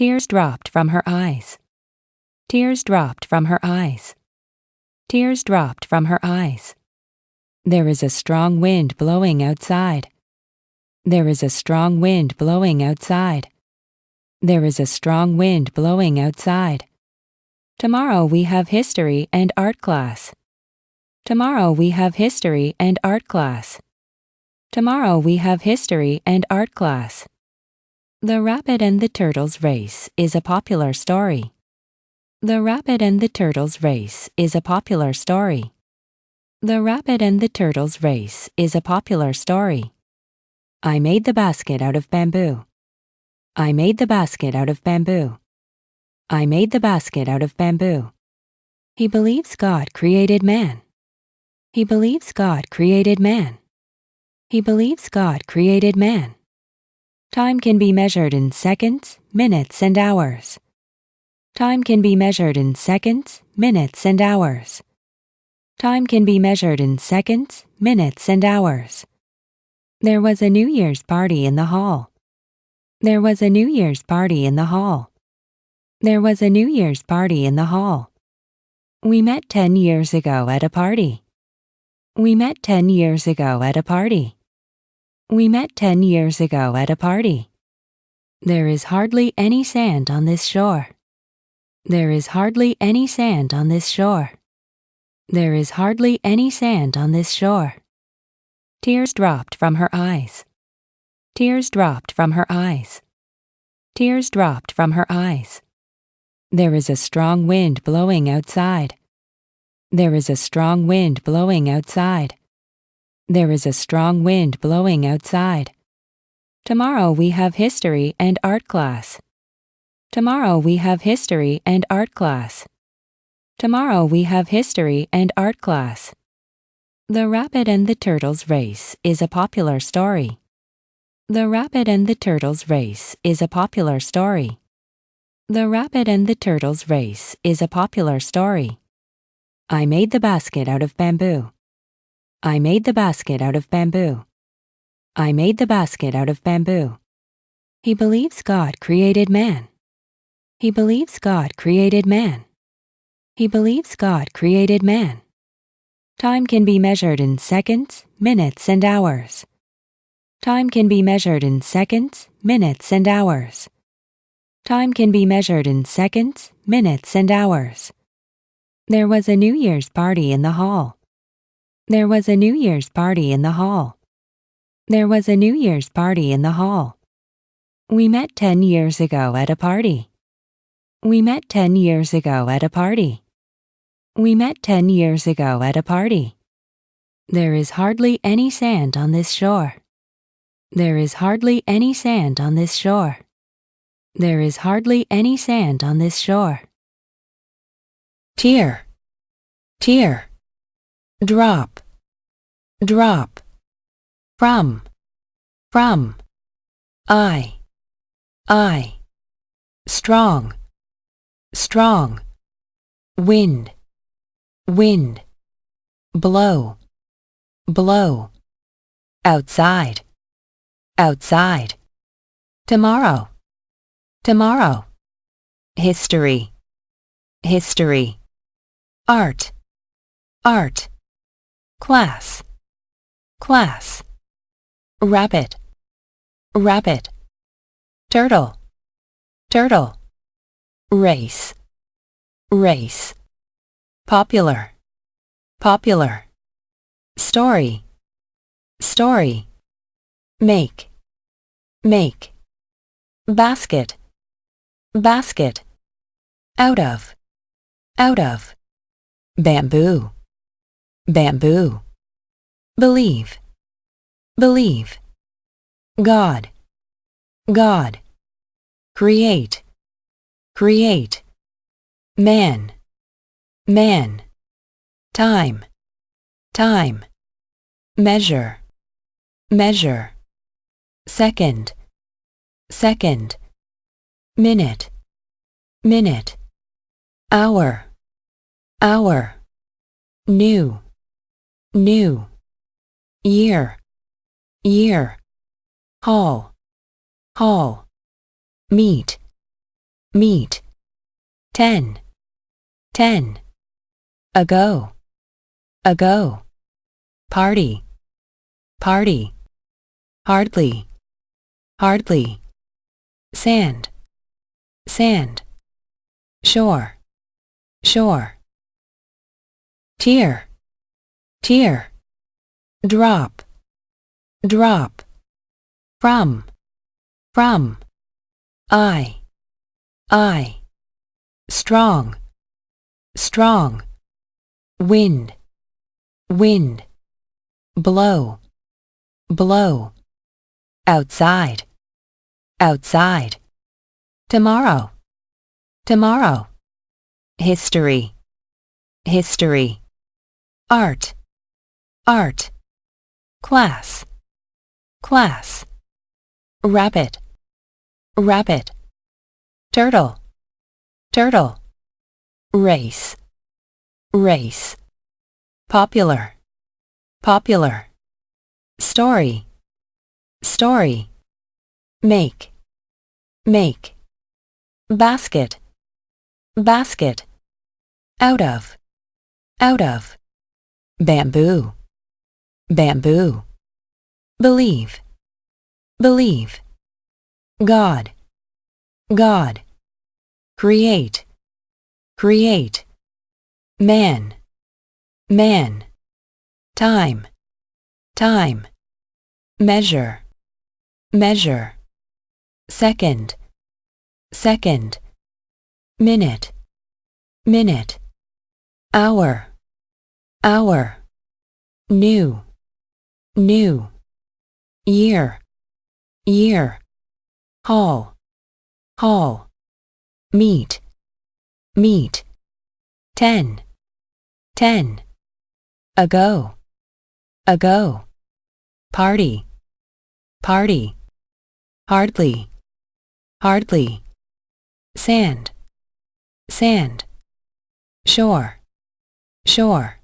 Tears dropped from her eyes. Tears dropped from her eyes. Tears dropped from her eyes. There is a strong wind blowing outside. There is a strong wind blowing outside. There is a strong wind blowing outside. Tomorrow we have history and art class. Tomorrow we have history and art class. Tomorrow we have history and art class. The Rabbit and the Turtles Race is a popular story. The Rabbit and the Turtles Race is a popular story. The Rabbit and the Turtles Race is a popular story. I made the basket out of bamboo. I made the basket out of bamboo. I made the basket out of bamboo. He believes God created man. He believes God created man. He believes God created man. Time can be measured in seconds, minutes, and hours. Time can be measured in seconds, minutes, and hours. Time can be measured in seconds, minutes, and hours. There was a New Year's party in the hall. There was a New Year's party in the hall. There was a New Year's party in the hall. We met 10 years ago at a party. We met 10 years ago at a party. We met 10 years ago at a party. There is hardly any sand on this shore. There is hardly any sand on this shore. There is hardly any sand on this shore. Tears dropped from her eyes. Tears dropped from her eyes. Tears dropped from her eyes. There is a strong wind blowing outside. There is a strong wind blowing outside. There is a strong wind blowing outside. Tomorrow we have history and art class. Tomorrow we have history and art class. Tomorrow we have history and art class. The Rabbit and the Turtles Race is a popular story. The Rabbit and the Turtles Race is a popular story. The Rabbit and the Turtles Race is a popular story. I made the basket out of bamboo. I made the basket out of bamboo. I made the basket out of bamboo. He believes God created man. He believes God created man. He believes God created man. Time can be measured in seconds, minutes, and hours. Time can be measured in seconds, minutes, and hours. Time can be measured in seconds, minutes, and hours. There was a New Year's party in the hall. There was a New Year's party in the hall. There was a New Year's party in the hall. We met 10 years ago at a party. We met 10 years ago at a party. We met 10 years ago at a party. There is hardly any sand on this shore. There is hardly any sand on this shore. There is hardly any sand on this shore. Tear, tear drop, drop, from, from, I, I, strong, strong, wind, wind, blow, blow, outside, outside, tomorrow, tomorrow, history, history, art, art class, class, rabbit, rabbit, turtle, turtle, race, race, popular, popular, story, story, make, make, basket, basket, out of, out of, bamboo bamboo. Believe, believe. God, God. Create, create. Man, man. Time, time. Measure, measure. Second, second. Minute, minute. Hour, hour. New new, year, year, hall, hall, meet, meet, ten, ten, ago, ago, party, party, hardly, hardly, sand, sand, shore, shore, tear, tear, drop, drop, from, from, I, I, strong, strong, wind, wind, blow, blow, outside, outside, tomorrow, tomorrow, history, history, art, art, class, class, rabbit, rabbit, turtle, turtle, race, race, popular, popular, story, story, make, make, basket, basket, out of, out of, bamboo, bamboo, believe, believe, God, God, create, create, man, man, time, time, measure, measure, second, second, minute, minute, hour, hour, new, new, year, year, hall, hall, meet, meet, ten, ten, ago, ago, party, party, hardly, hardly, sand, sand, shore, shore,